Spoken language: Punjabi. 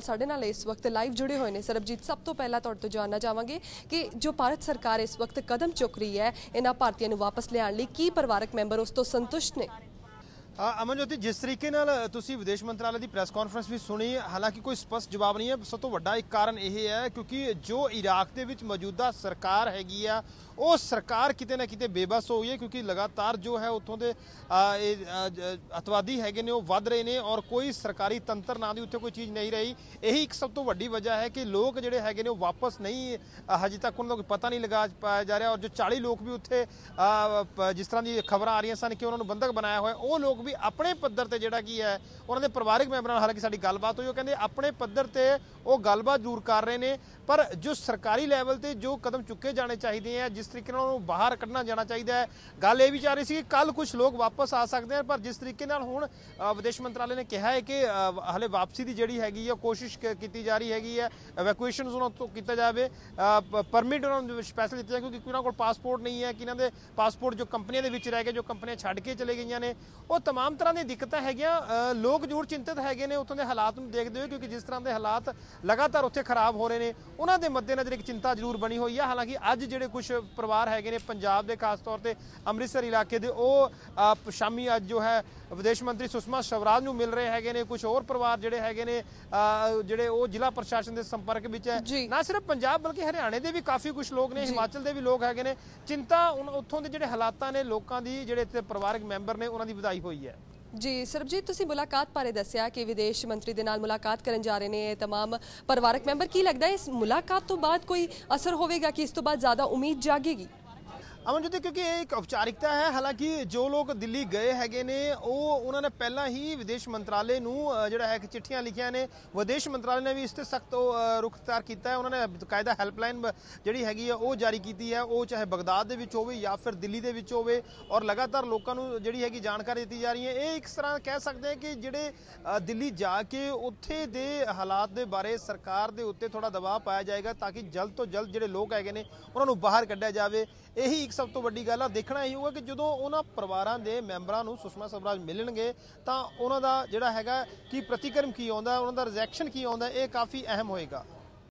ਸਾਡੇ ਨਾਲ ਇਸ ਵਕਤ ਲਾਈਵ ਜੁੜੇ ਹੋਏ ਨੇ। ਸਰਬਜੀਤ ਸਭ ਤੋਂ ਪਹਿਲਾਂ ਤੁਹਾਡੇ ਤੋਂ ਜਾਨਣਾ ਚਾਹਾਂਗੇ ਕਿ ਜੋ ਭਾਰਤ ਸਰਕਾਰ ਇਸ ਵਕਤ ਕਦਮ ਚੁੱਕ ਰਹੀ ਹੈ, ਇਹਨਾਂ ਭਾਰਤੀਆਂ ਨੂੰ ਵਾਪਸ ਲਿਆਉਣ ਲਈ ਕੀ ਪਰਿਵਾਰਕ ਮੈਂਬਰ ਉਸ ਤੋਂ ਸੰਤੁਸ਼ਟ ਨੇ? ਅਮਨਜੋਤੀ ਜਿਸ ਤਰੀਕੇ ਨਾਲ ਤੁਸੀਂ ਵਿਦੇਸ਼ ਮੰਤਰਾਲੇ ਦੀ ਪ੍ਰੈਸ ਕਾਨਫਰੰਸ ਵੀ ਸੁਣੀ ਹਾਲਾਂਕਿ ਕੋਈ ਸਪਸ਼ਟ ਜਵਾਬ ਨਹੀਂ ਹੈ ਸਭ ਤੋਂ ਵੱਡਾ ਇੱਕ ਕਾਰਨ ਇਹ ਹੈ ਕਿਉਂਕਿ ਜੋ ਇਰਾਕ ਦੇ ਵਿੱਚ ਮੌਜੂਦਾ ਸਰਕਾਰ ਹੈਗੀ ਆ ਉਹ ਸਰਕਾਰ ਕਿਤੇ ਨਾ ਕਿਤੇ ਬੇਬਸ ਹੋ ਗਈ ਹੈ ਕਿਉਂਕਿ ਲਗਾਤਾਰ ਜੋ ਹੈ ਉੱਥੋਂ ਦੇ ਅ, ਅਤਵਾਦੀ ਹੈਗੇ ਨੇ ਉਹ ਵੱਧ ਰਹੇ ਨੇ ਔਰ ਕੋਈ ਸਰਕਾਰੀ ਤੰਤਰ ਨਾਂ ਦੀ ਉੱਥੇ ਕੋਈ ਚੀਜ਼ ਨਹੀਂ ਰਹੀ। ਇਹੀ ਇੱਕ ਸਭ ਤੋਂ ਵੱਡੀ ਵਜ੍ਹਾ ਹੈ ਕਿ ਲੋਕ ਜਿਹੜੇ ਹੈਗੇ ਨੇ ਉਹ ਵਾਪਸ ਨਹੀਂ ਹਜੇ ਤੱਕ ਉਹਨਾਂ ਦਾ ਕੋਈ ਪਤਾ ਨਹੀਂ ਲਗਾ ਪਾਇਆ ਜਾ ਰਿਹਾ ਔਰ ਜੋ 40 ਲੋਕ ਵੀ ਉੱਥੇ ਜਿਸ ਤਰ੍ਹਾਂ ਦੀ ਖਬਰਾਂ ਆ ਰਹੀਆਂ ਸਨ ਕਿ ਉਹਨਾਂ ਨੂੰ ਬੰਧਕ ਬਣਾਇਆ ਹੋਇਆ ਉਹ ਲੋਕ ਵੀ ਆਪਣੇ ਪੱਧਰ ਤੇ ਜਿਹੜਾ ਕੀ ਹੈ ਉਹਨਾਂ ਦੇ ਪਰਿਵਾਰਕ ਮੈਂਬਰਾਂ ਨਾਲ ਹਾਲਾਂਕਿ ਸਾਡੀ ਗੱਲਬਾਤ ਹੋਈ ਉਹ ਕਹਿੰਦੇ ਆਪਣੇ ਪੱਧਰ ਤੇ ਉਹ ਗੱਲਬਾਤ ਜ਼ਰੂਰ ਕਰ ਰਹੇ ਨੇ ਪਰ ਜੋ ਸਰਕਾਰੀ ਲੈਵਲ ਤੇ ਜੋ ਕਦਮ ਚੁੱਕੇ ਜਾਣੇ ਚਾਹੀਦੇ ਆ ਜਿਸ ਤਰੀਕੇ ਨਾਲ ਉਹਨੂੰ ਬਾਹਰ ਕੱਢਣਾ ਜਾਣਾ ਚਾਹੀਦਾ ਹੈ ਗੱਲ ਇਹ ਵੀ ਚਾਹ ਰਹੀ ਸੀ ਕਿ ਕੱਲ ਕੁਝ ਲੋਕ ਵਾਪਸ ਆ ਸਕਦੇ ਹਨ ਪਰ ਜਿਸ ਤਰੀਕੇ ਨਾਲ ਹੁਣ ਵਿਦੇਸ਼ ਮੰਤਰਾਲੇ ਨੇ ਕਿਹਾ ਹੈ ਕਿ ਅ, ਹਲੇ ਵਾਪਸੀ ਦੀ ਜਿਹੜੀ ਹੈਗੀ ਆ ਕੋਸ਼ਿਸ਼ ਕੀਤੀ ਜਾ ਰਹੀ ਹੈਗੀ ਹੈ ਐਵੈਕੂਏਸ਼ਨਸ ਉਹਨਾਂ ਤੋਂ ਕੀਤਾ ਜਾਵੇ ਪਰਮਿਟ ਉਹਨਾਂ ਨੂੰ ਸਪੈਸ਼ਲ ਦਿੱਤਾ ਜਾਵੇ ਕਿਉਂਕਿ ਕਿਨਾਂ ਕੋਲ ਪਾਸਪੋਰਟ ਨਹੀਂ ਹੈ ਕਿਹਨਾਂ ਦੇ ਪਾਸਪੋਰਟ ਜੋ ਕੰਪਨੀਆਂ ਦੇ ਵਿੱਚ ਰਹਿ ਗਏ ਜੋ ਕੰਪਨੀਆਂ ਛੱਡ ਕੇ ਚਲੇ ਗਈਆਂ ਨੇ ਉਹ तमाम ਤਰ੍ਹਾਂ ਦੀਆਂ ਦਿੱਕਤਾਂ ਹੈਗੀਆਂ ਅ, ਲੋਕ ਜ਼ਰੂਰ ਚਿੰਤਤ ਹੈਗੇ ਨੇ ਉੱਥੋਂ ਦੇ ਹਾਲਾਤ ਨੂੰ ਦੇਖਦੇ ਹੋਏ ਕਿਉਂਕਿ ਜਿਸ ਤਰ੍ਹਾਂ ਦੇ ਹਾਲਾਤ ਲਗਾਤਾਰ ਉੱਥੇ ਖਰਾਬ ਹੋ ਰਹੇ ਨੇ ਉਹਨਾਂ ਦੇ ਮੱਦੇਨਜ਼ਰ ਇੱਕ ਚਿੰਤਾ ਜ਼ਰੂਰ ਬਣੀ ਹੋਈ ਹੈ ਹਾਲਾਂਕਿ ਅੱਜ ਜਿਹੜੇ ਕੁਝ ਪਰਿਵਾਰ ਹੈਗੇ ਨੇ ਪੰਜਾਬ ਦੇ ਖਾਸ ਤੌਰ ਤੇ ਅੰਮ੍ਰਿਤਸਰ ਇਲਾਕੇ ਦੇ ਉਹ ਅ, ਸ਼ਾਮੀ ਅੱਜ ਜੋ ਹੈ ਵਿਦੇਸ਼ ਮੰਤਰੀ ਸੁਸ਼ਮਾ ਸਵਰਾਜ ਨੂੰ ਮਿਲ ਰਹੇ ਹੈਗੇ ਨੇ ਕੁਝ ਹੋਰ ਪਰਿਵਾਰ ਜਿਹੜੇ ਹੈਗੇ ਨੇ ਅ, ਜਿਹੜੇ ਉਹ ਜ਼ਿਲ੍ਹਾ ਪ੍ਰਸ਼ਾਸਨ ਦੇ ਸੰਪਰਕ ਵਿੱਚ ਹੈ ਜੀ। ਨਾ ਸਿਰਫ ਪੰਜਾਬ ਬਲਕਿ ਹਰਿਆਣੇ ਦੇ ਵੀ ਕਾਫੀ ਕੁਝ ਲੋਕ ਨੇ ਹਿਮਾਚਲ ਦੇ ਵੀ ਲੋਕ ਹੈਗੇ ਨੇ ਚਿੰਤਾ ਉਨ- ਉੱਥੋਂ ਦੇ ਜਿਹੜੇ ਹਾਲਾਤਾਂ ਨੇ ਲੋਕਾਂ ਦੀ ਜਿਹੜੇ ਇੱਥੇ ਪਰਿਵਾਰਕ ਮੈਂਬਰ ਨੇ ਉਹਨਾਂ ਦੀ ਵਧਾਈ ਹੋਈ ਹੈ ਜੀ ਸਰਬਜੀਤ ਤੁਸੀਂ ਮੁਲਾਕਾਤ ਬਾਰੇ ਦੱਸਿਆ ਕਿ ਵਿਦੇਸ਼ ਮੰਤਰੀ ਦੇ ਨਾਲ ਮੁਲਾਕਾਤ ਕਰਨ ਜਾ ਰਹੇ ਨੇ ਇਹ तमाम ਪਰਿਵਾਰਕ ਮੈਂਬਰ ਕੀ ਲੱਗਦਾ ਹੈ ਇਸ ਮੁਲਾਕਾਤ ਤੋਂ ਬਾਅਦ ਕੋਈ ਅਸਰ ਹੋਵੇਗਾ ਕਿ ਇਸ ਤੋਂ ਬਾਅਦ ਜ਼ਿਆਦਾ ਉਮੀਦ ਜਾਗੇਗੀ ਅਮਨਜੋਤੀ, ਕਿਉਂਕਿ ਇਹ ਇੱਕ ਔਪਚਾਰਿਕਤਾ ਹੈ। ਹਾਲਾਂਕਿ ਜੋ ਲੋਕ ਦਿੱਲੀ ਗਏ ਹੈਗੇ ਨੇ, ਉਹ ਉਹਨਾਂ ਨੇ ਪਹਿਲਾਂ ਹੀ ਵਿਦੇਸ਼ ਮੰਤਰਾਲੇ ਨੂੰ ਜਿਹੜਾ ਹੈ ਕਿ ਚਿੱਠੀਆਂ ਲਿਖੀਆਂ ਨੇ। ਵਿਦੇਸ਼ ਮੰਤਰਾਲੇ ਨੇ ਵੀ ਇਸ ਤੇ ਸਖਤ ਰੁਖ ਅਖਤਿਆਰ ਕੀਤਾ ਹੈ। ਉਹਨਾਂ ਨੇ ਬਕਾਇਦਾ ਹੈਲਪਲਾਈਨ ਜਿਹੜੀ ਹੈਗੀ ਹੈ ਉਹ ਜਾਰੀ ਕੀਤੀ ਹੈ। ਉਹ ਚਾਹੇ ਬਗਦਾਦ ਦੇ ਵਿੱਚ ਹੋਵੇ ਜਾਂ ਫਿਰ ਦਿੱਲੀ ਦੇ ਵਿੱਚ ਹੋਵੇ, ਔਰ ਲਗਾਤਾਰ ਲੋਕਾਂ ਨੂੰ ਜਿਹੜੀ ਹੈਗੀ ਜਾਣਕਾਰੀ ਦਿੱਤੀ ਜਾ ਰਹੀ ਹੈ। ਇਹ ਇੱਕ ਤਰ੍ਹਾਂ ਕਹਿ ਸਕਦੇ ਹਾਂ ਕਿ ਜਿਹੜੇ ਦਿੱਲੀ ਜਾ ਕੇ ਉੱਥੇ ਦੇ ਹਾਲਾਤ ਦੇ ਬਾਰੇ ਸਰਕਾਰ ਦੇ ਉੱਤੇ ਥੋੜਾ ਦਬਾਅ ਪਾਇਆ ਜਾਏਗਾ, ਤਾਂ ਕਿ ਜਲਦ ਤੋਂ ਜਲਦ ਜਿਹੜੇ ਲੋਕ ਹੈਗੇ ਨੇ, ਉਹਨਾਂ ਨੂੰ ਬਾਹਰ ਕੱਢਿਆ ਜਾਵੇ। ਇਹੀ ਇੱਕ ਸਭ ਤੋਂ ਵੱਡੀ ਗੱਲ ਆ, ਦੇਖਣਾ ਇਹ ਹੋਊਗਾ ਕਿ ਜਦੋਂ ਉਹਨਾਂ ਪਰਿਵਾਰਾਂ ਦੇ ਮੈਂਬਰਾਂ ਨੂੰ ਸੁਸ਼ਮਾ ਸਵਰਾਜ ਮਿਲਣਗੇ, ਤਾਂ ਉਹਨਾਂ ਦਾ ਜਿਹੜਾ ਹੈਗਾ ਕਿ ਪ੍ਰਤੀਕਰਮ ਕੀ ਆਉਂਦਾ, ਉਹਨਾਂ ਦਾ ਰਿਐਕਸ਼ਨ ਕੀ ਆਉਂਦਾ, ਇਹ ਕਾਫੀ ਅਹਿਮ ਹੋਏਗਾ।